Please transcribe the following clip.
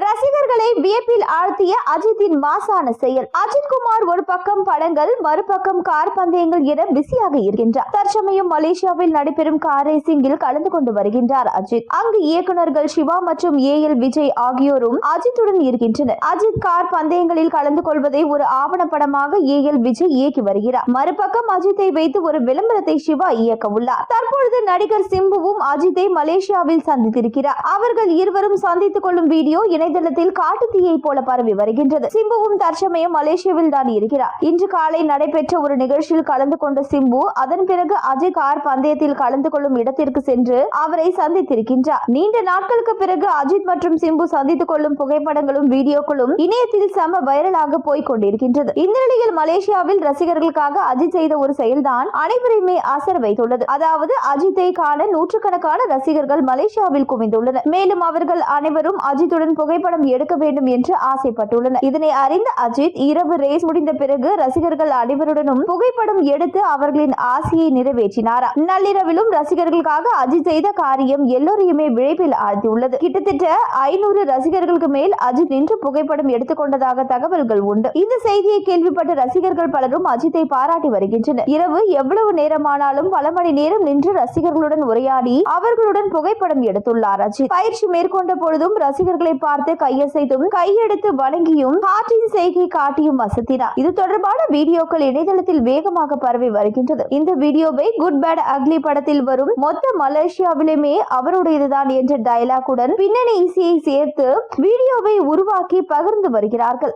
ரசிகர்களை வியப்பில் ஆழ்த்திய அஜித்தின் மாசான செயல். அஜித் குமார் ஒரு பக்கம் படங்கள் மறுபக்கம் கார் பந்தயங்கள் என பிஸியாக இருக்கின்றார். தற்சமயம் மலேசியாவில் நடைபெறும் கார் ரேசிங்கில் கலந்து கொண்டு வருகின்றார் அஜித். அங்கு இயக்குநர்கள் சிவா மற்றும் ஏ எல் விஜய் ஆகியோரும் அஜித்துடன் இருக்கின்றனர். அஜித் கார் பந்தயங்களில் கலந்து கொள்வதை ஒரு ஆவணப்படமாக ஏ எல் விஜய் இயக்கி வருகிறார். மறுபக்கம் அஜித்தை வைத்து ஒரு விளம்பரத்தை சிவா இயக்க உள்ளார். தற்பொழுது நடிகர் சிம்புவும் அஜித்தை மலேசியாவில் சந்தித்திருக்கிறார். அவர்கள் இருவரும் சந்தித்துக் கொள்ளும் வீடியோ இணையதளத்தில் காட்டுத்தீயை போல பரவி வருகின்றது. சிம்புவும் தற்சமயம் மலேசியாவில் தான் இருக்கிறார். இன்று காலை நடைபெற்ற ஒரு நிகழ்ச்சியில் கலந்து கொண்ட சிம்பு அதன் பிறகு அஜய் கார் பந்தயத்தில் கலந்து கொள்ளும் இடத்திற்கு சென்று அவரை சந்தித்திருக்கின்றார். நீண்ட நாட்களுக்கு பிறகு அஜித் மற்றும் சிம்பு சந்தித்துக் கொள்ளும் புகைப்படங்களும் வீடியோக்களும் இணையத்தில் செம வைரலாக போய்க் கொண்டிருக்கின்றது. இந்த நிலையில் மலேசியாவில் ரசிகர்களுக்காக அஜித் செய்த ஒரு செயல்தான் அனைவரையுமே அசர் வைத்துள்ளது. அதாவது அஜித்தை காண நூற்றுக்கணக்கான ரசிகர்கள் மலேசியாவில் குவிந்துள்ளனர். மேலும் அவர்கள் அனைவரும் அஜித்துடன் புகை புகைப்படம் எடுக்க வேண்டும் என்று ஆசைப்பட்டுள்ளனர் இதனை அறிந்த அஜித் இரவு ரேஸ் முடிந்த பிறகு ரசிகர்கள் அனைவருடனும் புகைப்படம் எடுத்து அவர்களின் ஆசையை நிறைவேற்றினாரா? நள்ளிரவிலும் ரசிகர்களுக்காக அஜித் செய்த காரியம் எல்லோரையுமே விழைப்பில் ஆழ்த்தியுள்ளது. கிட்டத்தட்ட ஐநூறு ரசிகர்களுக்கு மேல் அஜித் நின்று புகைப்படம் எடுத்துக்கொண்டதாக தகவல்கள் உண்டு. இந்த செய்தியை கேள்விப்பட்ட ரசிகர்கள் பலரும் அஜித்தை பாராட்டி வருகின்றனர். இரவு எவ்வளவு நேரமானாலும் பல மணி நேரம் நின்று ரசிகர்களுடன் உரையாடி அவர்களுடன் புகைப்படம் எடுத்துள்ளார் அஜித். பயிற்சி மேற்கொண்ட பொழுதும் ரசிகர்களை பார்த்து கையசைத்தும் கையெடுத்து வணங்கியும் ஹார்ட்டின் செய்கை காட்டியும் வசத்தினார். இது தொடர்பான வீடியோக்கள் இணையதளத்தில் வேகமாக பரவி வருகின்றது. இந்த வீடியோவை குட் பேட் அக்லி படத்தில் வரும் மொத்த மலேசியாவிலுமே அவருடையதுதான் என்ற டயலாக்குடன் பின்னணி இசையை சேர்த்து வீடியோவை உருவாக்கி பகிர்ந்து வருகிறார்கள்.